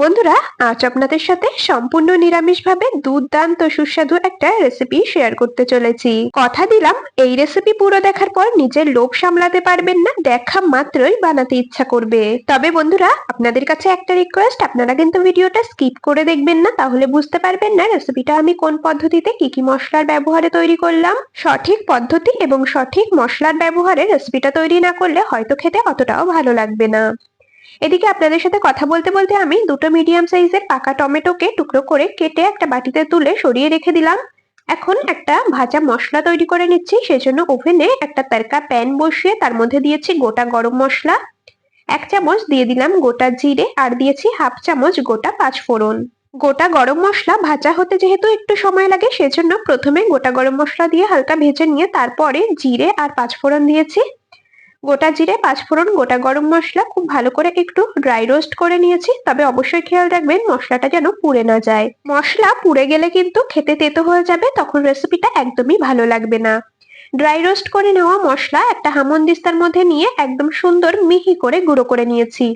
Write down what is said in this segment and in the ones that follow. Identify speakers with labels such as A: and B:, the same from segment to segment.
A: বন্ধুরা, আজ আপনাদের সাথে সম্পূর্ণ নিরামিষভাবে দুর্দান্ত সুস্বাদু একটা রেসিপি শেয়ার করতে চলেছি। কথা দিলাম, এই রেসিপি পুরো দেখার পর নিজের লোভ সামলাতে পারবেন না, দেখা মাত্রই বানাতে ইচ্ছা করবে। তবে বন্ধুরা, আপনাদের কাছে একটা রিকোয়েস্ট আপনারা কিন্তু ভিডিওটা স্কিপ করে দেখবেন না, তাহলে বুঝতে পারবেন না রেসিপিটা আমি কোন পদ্ধতিতে কি কি মশলার ব্যবহারে তৈরি করলাম। সঠিক পদ্ধতি এবং সঠিক মশলার ব্যবহারে রেসিপিটা তৈরি না করলে হয়তো খেতে অতটাও ভালো লাগবে না। এদিকে আপনাদের সাথে কথা বলতে বলতে আমি দুটো মিডিয়াম সাইজের পাকা টমেটোকে টুকরো করে কেটে একটা বাটিতে তুলে সরিয়ে রেখে দিলাম। এখন একটা ভাজা মশলা তৈরি করে নিচ্ছি, সেজন্য ওভেনে একটা তারকা প্যান বসিয়ে তার মধ্যে দিয়েছি গোটা গরম মশলা। এক চামচ দিয়ে দিলাম গোটা জিরে আর দিয়েছি হাফ চামচ গোটা পাঁচ ফোড়ন। গোটা গরম মশলা ভাজা হতে যেহেতু একটু সময় লাগে, সেজন্য প্রথমে গোটা গরম মশলা দিয়ে হালকা ভেজে নিয়ে তারপরে জিরে আর পাঁচ ফোড়ন দিয়েছি। গোটা জিরে, পাঁচ ফোড়ন, গোটা গরম মশলা খুব ভালো করে একটু ড্রাই রোস্ট করে নিয়েছি। তবে অবশ্যই খেয়াল রাখবেন, মশলাটা যেন পুড়ে না যায়। মশলা পুড়ে গেলে কিন্তু খেতে তেতো হয়ে যাবে, তখন রেসিপিটা একদমই ভালো লাগবে না। ড্রাই রোস্ট করে নেওয়া মশলা একটা হামন দিস্তার মধ্যে নিয়ে একদম সুন্দর মিহি করে গুঁড়ো করে নিয়েছি।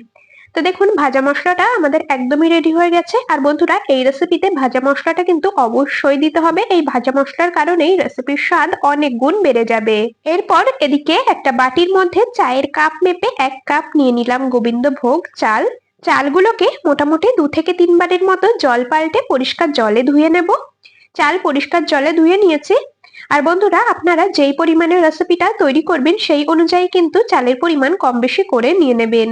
A: তো দেখুন, ভাজা মশলাটা আমাদের একদমই রেডি হয়ে গেছে। আর বন্ধুরা, এই রেসিপিতে ভাজা মশলাটা কিন্তু অবশ্যই দিতে হবে। এই ভাজা মশলার কারণেই রেসিপির স্বাদ অনেক গুণ বেড়ে যাবে। এরপর এদিকে একটা বাটির মধ্যে চায়ের কাপ মেপে এক কাপ নিয়ে নিলাম গোবিন্দভোগ চাল। চালগুলোকে মোটামুটি দু থেকে তিনবারের মতো জল পাল্টে পরিষ্কার জলে ধুয়ে নেব। চাল পরিষ্কার জলে ধুয়ে নিয়েছি। আর বন্ধুরা, আপনারা যেই পরিমাণের রেসিপিটা তৈরি করবেন, সেই অনুযায়ী কিন্তু চালের পরিমাণ কম বেশি করে নিয়ে নেবেন।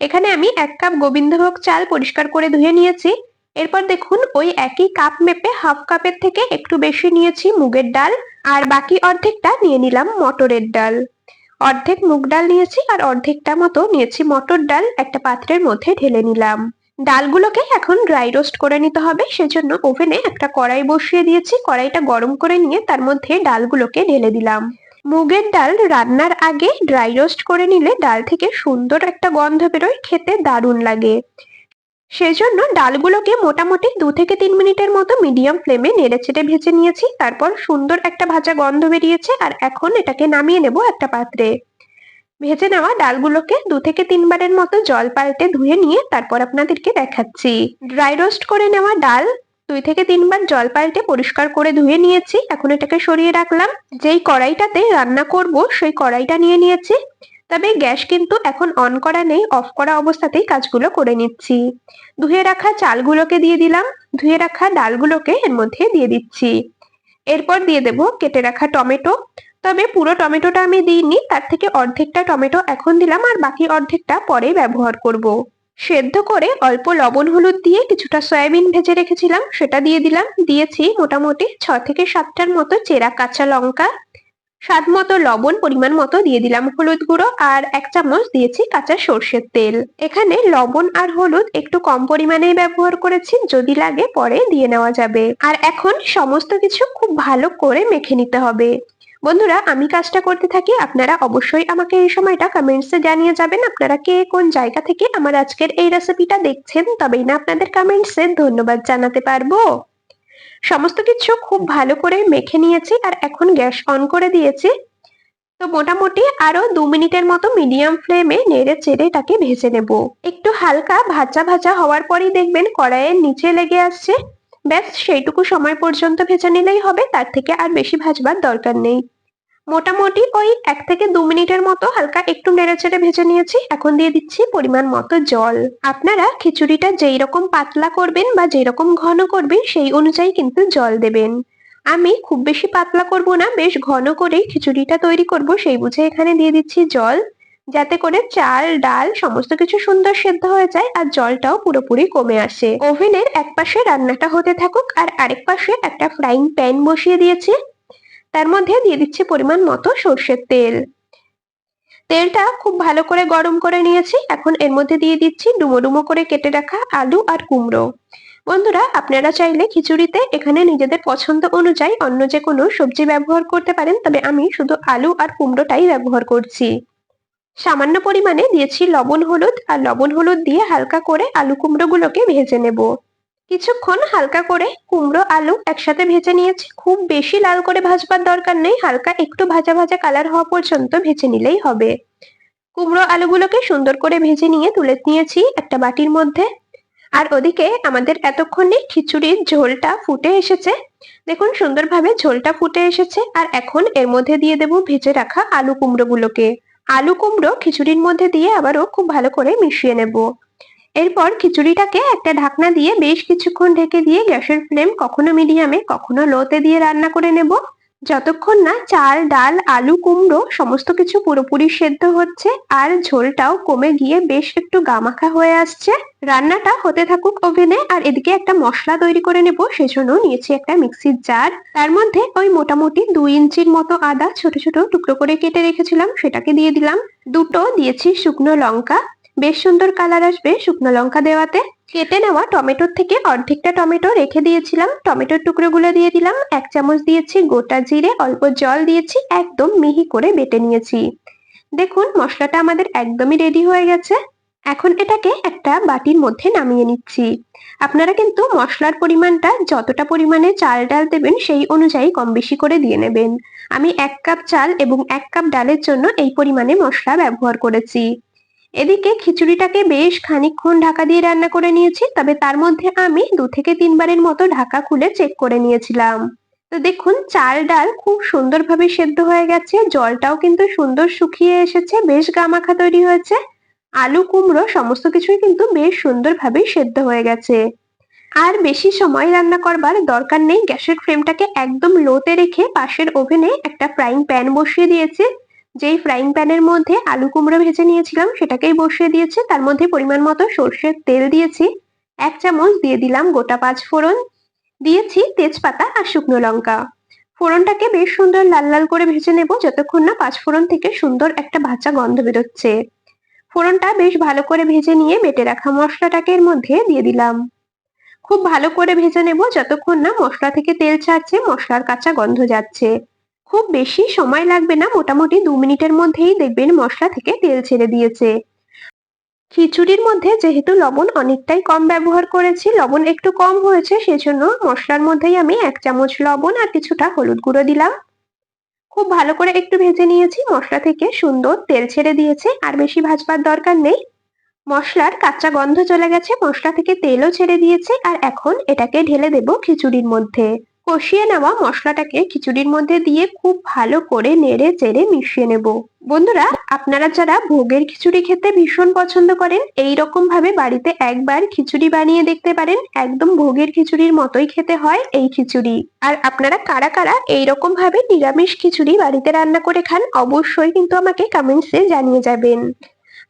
A: এখানে আমি এক কাপ গোবিন্দভোগ চাল পরিষ্কার করে ধুয়ে নিয়েছি। এরপর দেখুন, ওই একই কাপ মেপে হাফ কাপের থেকে একটু বেশি নিয়েছি মুগের ডাল আর বাকি অর্ধেকটা নিয়ে নিলাম মটরের ডাল। অর্ধেক মুগ ডাল নিয়েছি আর অর্ধেকটা মতো নিয়েছি মটর ডাল একটা পাত্রের মধ্যে ঢেলে নিলাম। ডালগুলোকে এখন ড্রাই রোস্ট করে নিতে হবে, সেজন্য ওভেনে একটা কড়াই বসিয়ে দিয়েছি। কড়াইটা গরম করে নিয়ে তার মধ্যে ডালগুলোকে ঢেলে দিলাম। মুগের ডাল রান্নার আগে ড্রাই রোস্ট করে নিলে ডাল থেকে সুন্দর একটা গন্ধ বেরোয়, খেতে দারুণ লাগে। সেজন্য ডালগুলোকে মোটামুটি দু থেকে তিন মিনিটের মতো মিডিয়াম ফ্লেমে নেড়ে চেড়ে ভেজে নিয়েছি, তারপর সুন্দর একটা ভাজা গন্ধ বেরিয়েছে আর এখন এটাকে নামিয়ে নেব একটা পাত্রে। ভেজে নেওয়া ডালগুলোকে দু থেকে তিনবারের মতো জল পাল্টে ধুয়ে নিয়ে তারপর আপনাদেরকে দেখাচ্ছি। ড্রাই রোস্ট করে নেওয়া ডাল দুই থেকে তিনবার জল পাল্টে পরিষ্কার করে ধুয়ে নিয়েছি। এখন এটাকে সরিয়ে রাখলাম। যেই কড়াইটাতে রান্না করব, সেই কড়াইটা নিয়ে নিয়েছি। তবে গ্যাস কিন্তু এখন অন করা নেই, অফ করা অবস্থাতেই কাজগুলো করে নিচ্ছি। ধুয়ে রাখা চালগুলোকে দিয়ে দিলাম। ধুয়ে রাখা ডালগুলোকে এর মধ্যে দিয়ে দিচ্ছি। এরপর দিয়ে দেব কেটে রাখা টমেটো। তবে পুরো টমেটোটা আমি দিইনি, তার থেকে অর্ধেকটা টমেটো এখন দিলাম আর বাকি অর্ধেকটা পরে ব্যবহার করব। সেদ্ধ করে অল্প লবণ হলুদ দিয়ে কিছুটা সয়াবিন ভেজে রেখেছিলাম, সেটা দিয়ে দিলাম। দিয়েছি মোটামুটি ছ থেকে সাতটার মতো চেরা কাঁচা লঙ্কা, স্বাদ মতো লবণ, পরিমাণ মতো দিয়ে দিলাম হলুদ গুঁড়ো আর এক চামচ দিয়েছি কাঁচা সর্ষের তেল। এখানে লবণ আর হলুদ একটু কম পরিমাণে ব্যবহার করেছি, যদি লাগে পরে দিয়ে নেওয়া যাবে। আর এখন সমস্ত কিছু খুব ভালো করে মেখে নিতে হবে। বন্ধুরা, আমি কাজটা করতে থাকি। আপনারা অবশ্যই আমাকে এই সময়টা কমেন্টসে জানিয়ে যাবেন আপনারা কে কোন জায়গা থেকে আমার আজকের এই রেসিপিটা দেখছেন। তবেই না আপনাদের কমেন্টসে ধন্যবাদ জানাতে পারব। সমস্ত কিছু খুব ভালো করে মেখে নিয়েছি আর এখন গ্যাস অন করে দিয়েছি। তো মোটামুটি আরও দু মিনিটের মতো মিডিয়াম ফ্লেমে নেড়ে চেড়ে এটাকে ভেজে নেব। একটু হালকা ভাজা ভাজা হওয়ার পরই দেখবেন কড়াইয়ের নিচে লেগে আসছে। ব্যাস, সেইটুকু সময় পর্যন্ত ভেজে নিলেই হবে, তার থেকে আর বেশি ভাজবার দরকার নেই। মোটামুটি ওই এক থেকে দু মিনিটের মতো হালকা একটু নেড়েচেড়ে ভেজে নিয়েছি, এখন দিয়ে দিচ্ছি পরিমাণ মতো জল। আপনারা খিচুড়িটা যেই রকম পাতলা করবেন বা যেই রকম ঘন করবেন, সেই অনুযায়ী কিন্তু জল দেবেন। আমি খুব বেশি পাতলা করব না, বেশ ঘন করেই খিচুড়িটা তৈরি করব, সেই বুঝে এখানে দিয়ে দিচ্ছি জল। যাতে করে চাল, ডাল সমস্ত কিছু সুন্দর সেদ্ধ হয়ে যায় আর জলটাও পুরোপুরি কমে আসে। ওভেনের এক পাশে রান্নাটা হতে থাকুক আর আরেক পাশে একটা ফ্রাইং প্যান বসিয়ে দিয়েছি। তার মধ্যে দিয়ে দিচ্ছি পরিমাণ মতো সর্ষের তেল। তেলটা খুব ভালো করে গরম করে নিয়েছি। এখন এর মধ্যে দিয়ে দিচ্ছি ডুমো ডুমো করে কেটে রাখা আলু আর কুমড়ো। বন্ধুরা, আপনারা চাইলে খিচুড়িতে এখানে নিজেদের পছন্দ অনুযায়ী অন্য যে কোনো সবজি ব্যবহার করতে পারেন, তবে আমি শুধু আলু আর কুমড়োটাই ব্যবহার করছি। সামান্য পরিমাণে দিয়েছি লবণ হলুদ আর লবণ হলুদ দিয়ে হালকা করে আলু কুমড়োগুলোকে ভেজে নেব। কিছুক্ষণ হালকা করে কুমড়ো, আলু একসাথে ভেজে নিয়েছি। খুব বেশি লাল করে ভাজবার দরকার নেই, হালকা একটু ভাজা ভাজা কালার হওয়া পর্যন্ত ভেজে নিলেই হবে। কুমড়ো, আলুগুলোকে সুন্দর করে ভেজে নিয়ে তুলে নিয়েছি একটা বাটির মধ্যে। আর ওদিকে আমাদের এতক্ষণে খিচুড়ির ঝোলটা ফুটে এসেছে। দেখুন সুন্দরভাবে ঝোলটা ফুটে এসেছে। আর এখন এর মধ্যে দিয়ে দেব ভেজে রাখা আলু কুমড়োগুলোকে। আলু কুমড়ো খিচুড়ির মধ্যে দিয়ে আবারও খুব ভালো করে মিশিয়ে নেব। এরপর খিচুড়িটাকে একটা ঢাকনা দিয়ে বেশ কিছুক্ষণ ঢেকে দিয়ে গ্যাসের ফ্লেম কখনো মিডিয়ামে, কখনো লোতে দিয়ে রান্না করে নেব। যতক্ষণ না চাল, ডাল, আলু, কুমড়ো সমস্ত কিছু পুরোপুরি সেদ্ধ হচ্ছে আর ঝোলটাও কমে গিয়ে বেশ একটু গামাখা হয়ে আসছে, রান্নাটা হতে থাকুক ওভেনে আর এদিকে একটা মশলা তৈরি করে নেব, সেজন্য নিয়েছি একটা মিক্সির জার। তার মধ্যে ওই মোটামুটি দুই ইঞ্চির মতো আদা ছোট ছোট টুকরো করে কেটে রেখেছিলাম, সেটাকে দিয়ে দিলাম। দুটো দিয়েছি শুকনো লঙ্কা বেশ সুন্দর কালার আসবে শুকনো লঙ্কা দেওয়াতে। কেটে নেওয়া টমেটোর থেকে অর্ধেকটা টমেটো রেখে দিয়েছিলাম। টমেটোর টুকরোগুলো দিয়ে দিলাম। এক চামচ দিয়েছি গোটা জিরে, অল্প জল দিয়েছি, একদম মিহি করে বেটে নিয়েছি। দেখুন, মশলাটা আমাদের একদমই রেডি হয়ে গেছে। এখন এটাকে একটা বাটির মধ্যে নামিয়ে নিচ্ছি। আপনারা কিন্তু মশলার পরিমাণটা যতটা পরিমাণে চাল ডাল দেবেন সেই অনুযায়ী কম বেশি করে দিয়ে নেবেন। আমি এক কাপ চাল এবং এক কাপ ডালের জন্য এই পরিমাণে মশলা ব্যবহার করেছি। এদিকে খিচুড়িটাকে বেশ খানিকক্ষণ ঢাকা দিয়ে রান্না করে নিয়েছি, তবে তার মধ্যে আমি দু থেকে তিনবারের মতো ঢাকা খুলে চেক করে নিয়েছিলাম। তো দেখুন, চাল ডাল খুব সুন্দরভাবে সেদ্ধ হয়ে গেছে, জলটাও কিন্তু সুন্দর শুকিয়ে এসেছে, বেশ গামাখা তৈরি হয়েছে। আলু কুমড়ো সমস্ত কিছুই কিন্তু বেশ সুন্দরভাবে সেদ্ধ হয়ে গেছে। আর বেশি সময় রান্না করবার দরকার নেই, গ্যাসের ফ্লেমটাকে একদম লোতে রেখে পাশের ওভেনে একটা ফ্রাইং প্যান বসিয়ে দিয়েছে। যেই ফ্রাইং প্যানের মধ্যে আলু কুমড়ো ভেজে নিয়েছিলাম, সেটাকেই বসিয়ে দিয়েছি। তার মধ্যে পরিমাণ মতো সর্ষের তেল দিয়েছি। এক চামচ দিয়ে দিলাম গোটা পাঁচ ফোড়ন। দিয়েছি তেজপাতা আর শুকনো লঙ্কা। ফোড়নটাকে বেশ সুন্দর লাল লাল করে ভেজে নেব, যতক্ষণ না পাঁচ ফোড়ন থেকে সুন্দর একটা ভাজা গন্ধ বেরোচ্ছে। ফোড়নটা বেশ ভালো করে ভেজে নিয়ে বেটে রাখা মশলাটাকে এর মধ্যে দিয়ে দিলাম। খুব ভালো করে ভেজে নেব, যতক্ষণ না মশলা থেকে তেল ছাড়ছে, মশলার কাঁচা গন্ধ যাচ্ছে। খুব বেশি সময় লাগবে না, মোটামুটি দু মিনিটের মধ্যেই দেখবেন মশলা থেকে তেল ছেড়ে দিয়েছে। খিচুড়ির মধ্যে যেহেতু লবণ অনেকটাই কম ব্যবহার করেছি, লবণ একটু কম হয়েছে, সেজন্য মশলার মধ্যেই আমি এক চামচ লবণ আর কিছুটা হলুদ গুঁড়ো দিলাম। খুব ভালো করে একটু ভেজে নিয়েছি, মশলা থেকে সুন্দর তেল ছেড়ে দিয়েছে, আর বেশি ভাজবার দরকার নেই। মশলার কাঁচা গন্ধ চলে গেছে, মশলা থেকে তেলও ছেড়ে দিয়েছে, আর এখন এটাকে ঢেলে দেব খিচুড়ির মধ্যে। কষিয়ে নেওয়া মশলাটাকে খিচুড়ির মধ্যে দিয়ে খুব ভালো করে নেড়ে চেড়ে মিশিয়ে নেব। বন্ধুরা, আপনারা যারা ভোগের খিচুড়ি খেতে ভীষণ পছন্দ করেন, এই রকম ভাবে বাড়িতে একবার খিচুড়ি বানিয়ে দেখতে পারেন। একদম ভোগের খিচুড়ির মতোই খেতে হয় এই খিচুড়ি। আর আপনারা কারা কারা এই রকম ভাবে নিরামিষ খিচুড়ি বাড়িতে রান্না করে খান, অবশ্যই কিন্তু আমাকে কমেন্টসে জানিয়ে যাবেন।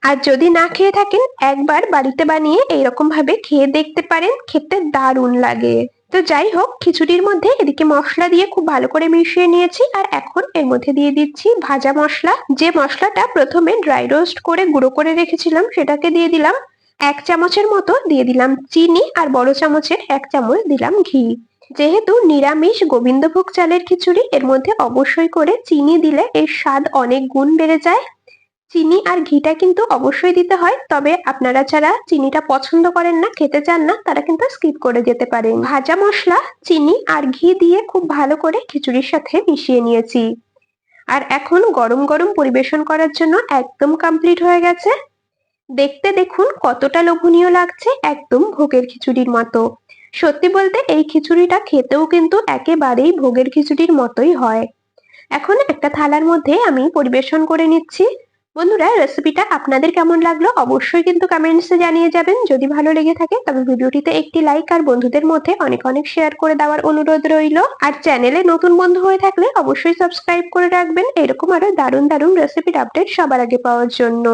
A: আর যদি না খেয়ে থাকেন, একবার বাড়িতে বানিয়ে এইরকম ভাবে খেয়ে দেখতে পারেন, খেতে দারুণ লাগে। তো যাই হোক, খিচুড়ির মধ্যে এদিকে মশলা দিয়ে খুব ভালো করে মিশিয়ে নিয়েছি আর এখন এর মধ্যে দিয়ে দিচ্ছি ভাজা মশলা। যে মশলাটা প্রথমে ড্রাই রোস্ট করে গুঁড়ো করে রেখেছিলাম সেটাকে দিয়ে দিলাম। এক চামচের মতো দিয়ে দিলাম চিনি আর বড় চামচের এক চামচ দিলাম ঘি। যেহেতু নিরামিষ গোবিন্দভোগ চালের খিচুড়ি, এর মধ্যে অবশ্যই করে চিনি দিলে এর স্বাদ অনেক গুণ বেড়ে যায়। চিনি আর ঘিটা কিন্তু অবশ্যই দিতে হয়। তবে আপনারা যারা চিনিটা পছন্দ করেন না, খেতে চান না, তারা কিন্তু স্কিপ করে যেতে পারেন। ভাজা মশলা, চিনি আর ঘি দিয়ে খুব ভালো করে খিচুড়ির সাথে মিশিয়ে নিয়েছি। আর এখন গরম গরম পরিবেশন করার জন্য একদম কমপ্লিট হয়ে গেছে। দেখতে দেখুন কতটা লোভনীয় লাগছে একদম ভোগের খিচুড়ির মতো। সত্যি বলতে এই খিচুড়িটা খেতেও কিন্তু একেবারেই ভোগের খিচুড়ির মতোই হয়। এখন একটা থালার মধ্যে আমি পরিবেশন করে নিচ্ছি। বন্ধুরা রেসিপিটা আপনাদের কেমন লাগল অবশ্যই কিন্তু কমেন্টসে জানিয়ে যাবেন। যদি ভালো লেগে থাকে, তবে ভিডিওটিতে একটি লাইক আর বন্ধুদের মধ্যে অনেক অনেক শেয়ার করে দেওয়ার অনুরোধ রইল। আর চ্যানেলে নতুন বন্ধু হয়ে থাকলে অবশ্যই সাবস্ক্রাইব করে রাখবেন। এরকম আরও দারুণ দারুণ রেসিপির আপডেট সবার আগে পাওয়ার জন্য।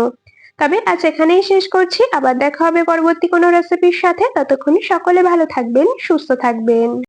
A: তবে আজ এখানেই শেষ করছি। আবার দেখা হবে পরবর্তী কোনো রেসিপির সাথে। ততক্ষণে সকলে ভালো থাকবেন, সুস্থ থাকবেন।